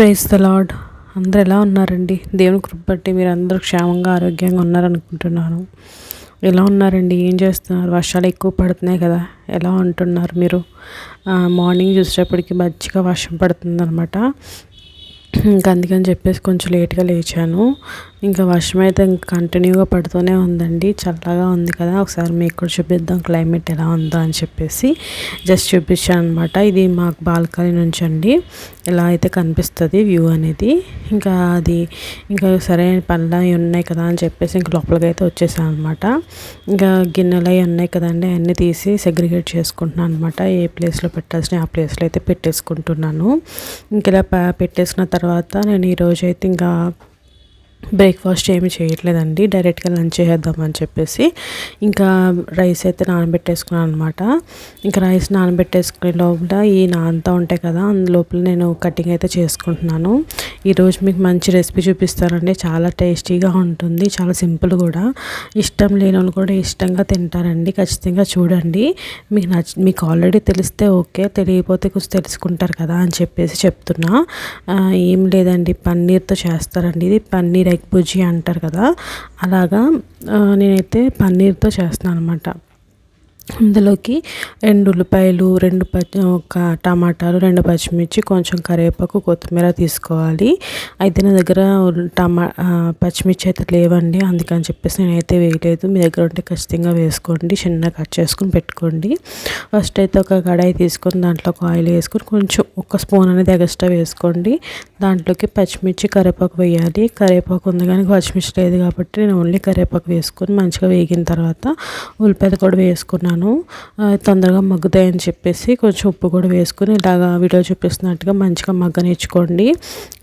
Praise the lord అందరు ఎలా ఉన్నారండి? దేవుని కృప బట్టి మీరు అందరూ క్షేమంగా ఆరోగ్యంగా ఉన్నారనుకుంటున్నాను. ఎలా ఉన్నారండి? ఏం చేస్తున్నారు? వర్షాలు ఎక్కువ పడుతున్నాయి కదా. ఎలా ఉంటున్నారు మీరు? మార్నింగ్ చూసేటప్పటికి మంచిగా వర్షం పడుతుంది అనమాట ఇంకా అందుకని చెప్పేసి కొంచెం లేట్గా లేచాను. ఇంకా వర్షం అయితే ఇంకా కంటిన్యూగా పడుతూనే ఉందండి. చల్లగా ఉంది కదా. ఒకసారి మీకు కూడా చూపిద్దాం క్లైమేట్ ఎలా ఉందో అని చెప్పేసి. జస్ట్ చూపించాను అనమాట ఇది మాకు బాల్కనీ నుంచి అండి. ఇలా అయితే కనిపిస్తుంది వ్యూ అనేది. ఇంకా అది ఇంకా సరైన పనులు అవి ఉన్నాయి కదా అని చెప్పేసి ఇంకా లోపలికి అయితే వచ్చేసాను అనమాట ఇంకా గిన్నెలు అవి ఉన్నాయి కదండి. అవన్నీ తీసి సెగ్రిగేట్ చేసుకుంటున్నాను అనమాట ఏ ప్లేస్లో పెట్టాల్సిన ఆ ప్లేస్లో అయితే పెట్టేసుకుంటున్నాను. ఇంకా ఇలా పెట్టేసుకున్న తర్వాత నేను ఈరోజు అయితే ఇంకా బ్రేక్ఫాస్ట్ ఏమి చేయట్లేదండి. డైరెక్ట్గా లంచ్ చేద్దామని చెప్పేసి ఇంకా రైస్ అయితే నానబెట్టేసుకున్నాను అనమాట ఇంకా రైస్ నానబెట్టేసుకునే లోపల ఈ నాంతా ఉంటాయి కదా అందులోపల నేను కటింగ్ అయితే చేసుకుంటున్నాను. ఈరోజు మీకు మంచి రెసిపీ చూపిస్తానండి. చాలా టేస్టీగా ఉంటుంది చాలా సింపుల్ కూడా. ఇష్టం లేని వాళ్ళు కూడా ఇష్టంగా తింటారండి. ఖచ్చితంగా చూడండి. మీకు నచ్చ మీకు ఆల్రెడీ తెలిస్తే ఓకే తెలియకపోతే కొంచెం తెలుసుకుంటారు కదా అని చెప్పేసి చెప్తున్నా. ఏం లేదండి. పన్నీర్తో చేస్తారండి. ఇది పన్నీర్ ఎగ్ బుజ్జి అంటారు కదా అలాగా నేనైతే పన్నీర్తో చేస్తున్నాను అనమాట అందులోకి రెండు ఉల్లిపాయలు రెండు పచ్చి ఒక టమాటాలు రెండు పచ్చిమిర్చి కొంచెం కరివేపాకు కొత్తిమీర తీసుకోవాలి. అయితే నా దగ్గర టమా పచ్చిమిర్చి అయితే లేవండి. అందుకని చెప్పేసి నేనైతే వేయలేదు. మీ దగ్గర ఉంటే ఖచ్చితంగా వేసుకోండి. చిన్నగా కట్ చేసుకుని పెట్టుకోండి. ఫస్ట్ అయితే ఒక కడాయి తీసుకొని దాంట్లో ఒక ఆయిల్ వేసుకొని కొంచెం ఒక స్పూన్ అనేది ఎగస్ట్రా వేసుకోండి. దాంట్లోకి పచ్చిమిర్చి కరివేపాకు వేయాలి. కరివేపాకు ఉంది కానీ పచ్చిమిర్చి లేదు కాబట్టి నేను ఓన్లీ కరివేపాకు వేసుకొని మంచిగా వేగిన తర్వాత ఉల్లిపాయలు కూడా వేసుకున్నాను. వేసుకున్నాను తొందరగా మగ్గుతాయని చెప్పేసి కొంచెం ఉప్పు కూడా వేసుకుని ఇలాగా వీడియో చూపిస్తున్నట్టుగా మంచిగా మగ్గనిచ్చుకోండి.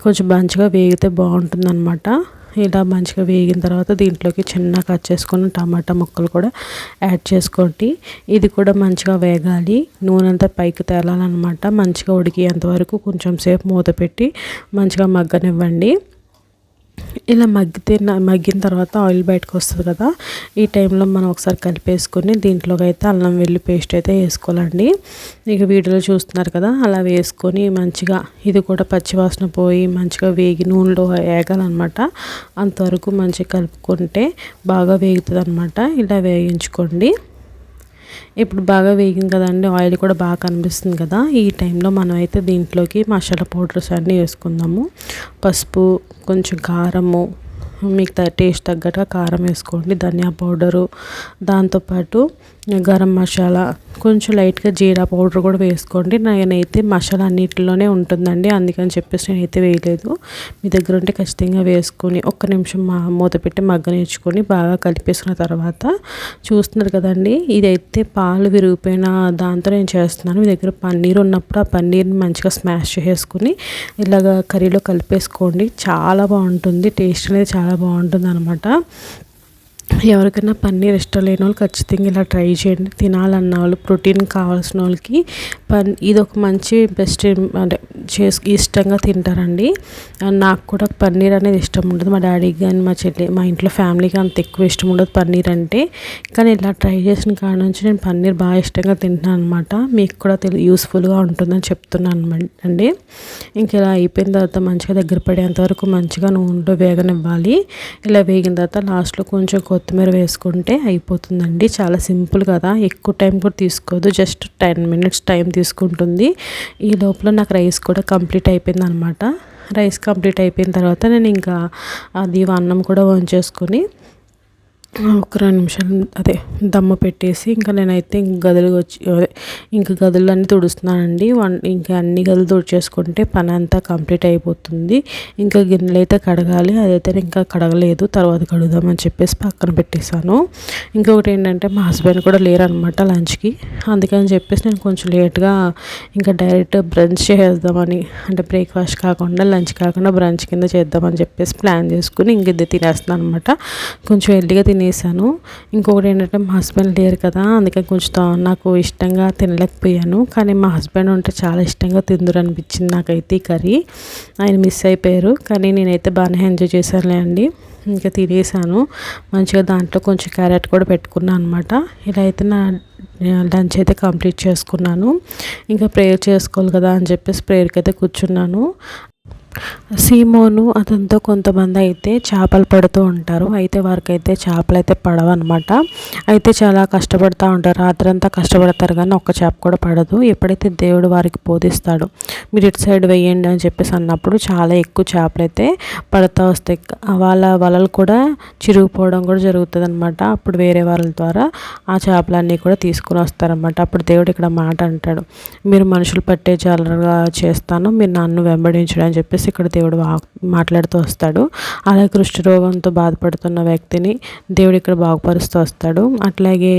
కొంచెం మంచిగా వేగితే బాగుంటుంది అనమాట ఇలా మంచిగా వేగిన తర్వాత దీంట్లోకి చిన్న కట్ చేసుకున్న టమాటా ముక్కలు కూడా యాడ్ చేసుకోండి. ఇది కూడా మంచిగా వేగాలి. నూనె అంతా పైకి తేలాలన్నమాట. మంచిగా ఉడికేంత వరకు కొంచెం సేపు మూత పెట్టి మంచిగా మగ్గనివ్వండి. ఇలా మగ్గితే మగ్గిన తర్వాత ఆయిల్ బయటకు వస్తుంది కదా ఈ టైంలో మనం ఒకసారి కలిపేసుకొని దీంట్లోకి అయితే అల్లం వెల్లి పేస్ట్ అయితే వేసుకోవాలండి. ఇక వీడియోలో చూస్తున్నారు కదా అలా వేసుకొని మంచిగా ఇది కూడా పచ్చివాసన పోయి మంచిగా వేగి నూనెలో వేగాలన్నమాట. అంతవరకు మంచిగా కలుపుకుంటే బాగా వేగుతుంది అనమాట ఇలా వేయించుకోండి. ఇప్పుడు బాగా వేగింది కదండి ఆయిల్ కూడా బాగా కనిపిస్తుంది కదా. ఈ టైంలో మనం అయితే దీంట్లోకి మసాలా పౌడర్స్ అన్నీ వేసుకుందాము. పసుపు కొంచెం కారము మీకు టేస్ట్ తగ్గట్టుగా కారం వేసుకోండి ధనియా పౌడరు దాంతోపాటు గరం మసాలా కొంచెం లైట్గా జీరా పౌడర్ కూడా వేసుకోండి. నేనైతే మసాలా అన్నిటిలోనే ఉంటుందండి. అందుకని చెప్పేసి నేనైతే వేయలేదు. మీ దగ్గర ఉంటే ఖచ్చితంగా వేసుకొని ఒక్క నిమిషం మా మూత పెట్టి మగ్గనిచ్చుకొని బాగా కలిపేసుకున్న తర్వాత చూస్తున్నారు కదండి ఇదైతే పాలు విరిగిపోయిన దాంతో నేను చేస్తున్నాను. మీ దగ్గర పన్నీర్ ఉన్నప్పుడు ఆ పన్నీర్ని మంచిగా స్మాష్ చేసుకుని ఇలాగ కర్రీలో కలిపేసుకోండి. చాలా బాగుంటుంది. టేస్ట్ అనేది చాలా బాగుంటుంది అనమాట ఎవరికైనా పన్నీర్ ఇష్టం లేని వాళ్ళు ఖచ్చితంగా ఇలా ట్రై చేయండి. తినాలన్న వాళ్ళు ప్రోటీన్ కావాల్సిన వాళ్ళకి పన్ ఇది ఒక మంచి బెస్ట్ అంటే చేసు ఇష్టంగా తింటారండి. నాకు కూడా పన్నీర్ అనేది ఇష్టం ఉండదు. మా డాడీకి కానీ మా చెల్లి మా ఇంట్లో ఫ్యామిలీకి అంత ఎక్కువ ఇష్టం ఉండదు పన్నీర్ అంటే. కానీ ఇలా ట్రై చేసిన కాడ నుంచి నేను పన్నీర్ బాగా ఇష్టంగా తింటున్నాను అనమాట మీకు కూడా తెలి యూస్ఫుల్గా ఉంటుందని చెప్తున్నాను అండి. ఇంక ఇలా అయిపోయిన తర్వాత మంచిగా దగ్గర పడేంత వరకు మంచిగా నూనెలో వేగనివ్వాలి. ఇలా వేగిన తర్వాత లాస్ట్లో కొంచెం కొత్తిమీర వేసుకుంటే అయిపోతుందండి. చాలా సింపుల్ కదా. ఎక్కువ టైం కూడా తీసుకోదు. జస్ట్ టెన్ మినిట్స్ టైం తీసుకుంటుంది. ఈ లోపల నాకు రైస్ కూడా కంప్లీట్ అయిపోయింది అనమాట రైస్ కంప్లీట్ అయిపోయిన తర్వాత నేను ఇంకా అది అన్నం కూడా వంచేసుకొని ఒక రెండు నిమిషాలు అదే దమ్మ పెట్టేసి ఇంకా నేనైతే ఇంక గదులు వచ్చి అదే ఇంక గదులన్నీ తుడుస్తున్నానండి. వన్ ఇంకా అన్ని గదులు తుడిచేసుకుంటే పని అంతా కంప్లీట్ అయిపోతుంది. ఇంకా గిన్నెలు అయితే కడగాలి. అదైతే ఇంకా కడగలేదు. తర్వాత కడుగుదామని చెప్పేసి పక్కన పెట్టేశాను. ఇంకొకటి ఏంటంటే మా హస్బెండ్ కూడా లేరనమాట లంచ్కి. అందుకని చెప్పేసి నేను కొంచెం లేట్గా ఇంకా డైరెక్ట్ బ్రంచ్ చేద్దామని అంటే బ్రేక్ఫాస్ట్ కాకుండా లంచ్ కాకుండా బ్రంచ్ కింద చేద్దామని చెప్పేసి ప్లాన్ చేసుకుని ఇంక ఇది తినేస్తున్నాను అనమాట కొంచెం ఎల్లిగా తినే తినేసాను ఇంకొకటి ఏంటంటే మా హస్బెండ్ లేరు కదా అందుకే కొంచెం నాకు ఇష్టంగా తినలేకపోయాను. కానీ మా హస్బెండ్ ఉంటే చాలా ఇష్టంగా తిందురు అనిపించింది నాకైతే ఈ కర్రీ. ఆయన మిస్ అయిపోయారు కానీ నేనైతే బాగానే ఎంజాయ్ చేశానులే అండి. ఇంకా తినేసాను మంచిగా దాంట్లో కొంచెం క్యారెట్ కూడా పెట్టుకున్నాను అనమాట ఇలా అయితే నా లంచ్ అయితే కంప్లీట్ చేసుకున్నాను. ఇంకా ప్రేయర్ చేసుకోవాలి కదా అని చెప్పేసి ప్రేయర్కి అయితే కూర్చున్నాను. సీమోను అతనితో కొంతమంది అయితే చేపలు పడుతూ ఉంటారు. అయితే వారికి అయితే చేపలు అయితే పడవన్నమాట. అయితే చాలా కష్టపడుతూ ఉంటారు. రాత్రంతా కష్టపడతారు కానీ ఒక్క చేప కూడా పడదు. ఎప్పుడైతే దేవుడు వారికి బోధిస్తాడు మీరు ఇటు సైడ్ వేయండి అని చెప్పేసి అన్నప్పుడు చాలా ఎక్కువ చేపలు అయితే పడుతూ వస్తాయి. వాళ్ళ వలలు కూడా చిరిగిపోవడం కూడా జరుగుతుంది అనమాట అప్పుడు వేరే వాళ్ళ ద్వారా ఆ చేపలన్నీ కూడా తీసుకుని వస్తారనమాట అప్పుడు దేవుడు ఇక్కడ మాట అంటాడు. మీరు మనుషులు పట్టే జాలరుగా చేస్తాను. మీరు నన్ను వెంబడించడం అని చెప్పేసి ఇక్కడ దేవుడు మాట్లాడుతూ వస్తాడు. అలాగే కృష్ణ రోగంతో బాధపడుతున్న వ్యక్తిని దేవుడు ఇక్కడ బాగుపరుస్తూ వస్తాడు. అట్లాగే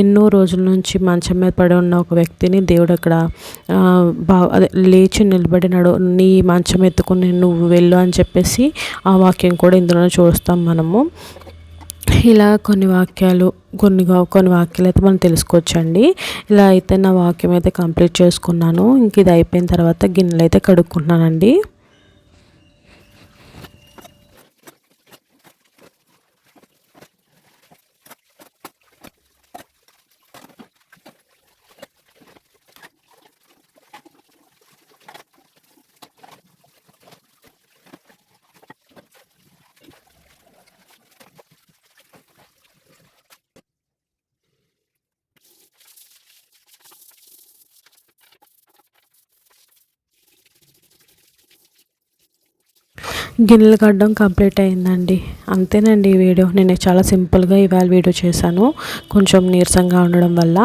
ఎన్నో రోజుల నుంచి మంచం మీద పడి ఉన్న ఒక వ్యక్తిని దేవుడు అక్కడ బా అదే లేచి నిలబడినాడు నీ మంచం ఎత్తుకుని నువ్వు వెళ్ళు అని చెప్పేసి ఆ వాక్యం కూడా ఇందులో చూస్తాం మనము. ఇలా కొన్ని వాక్యాలు కొన్ని కొన్ని వాక్యాలు అయితే మనం తెలుసుకోవచ్చండి. ఇలా అయితే నా వాక్యం అయితే కంప్లీట్ చేసుకున్నాను. ఇంక ఇది అయిపోయిన తర్వాత గిన్నెలు అయితే కడుక్కుంటున్నానండి. గిన్నెలు కట్టడం కంప్లీట్ అయిందండి. అంతేనండి ఈ వీడియో. నేను చాలా సింపుల్గా ఇవాళ వీడియో చేశాను. కొంచెం నీరసంగా ఉండడం వల్ల.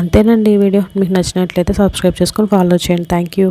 అంతేనండి ఈ వీడియో. మీకు నచ్చినట్లయితే సబ్స్క్రైబ్ చేసుకొని ఫాలో చేయండి. Thank you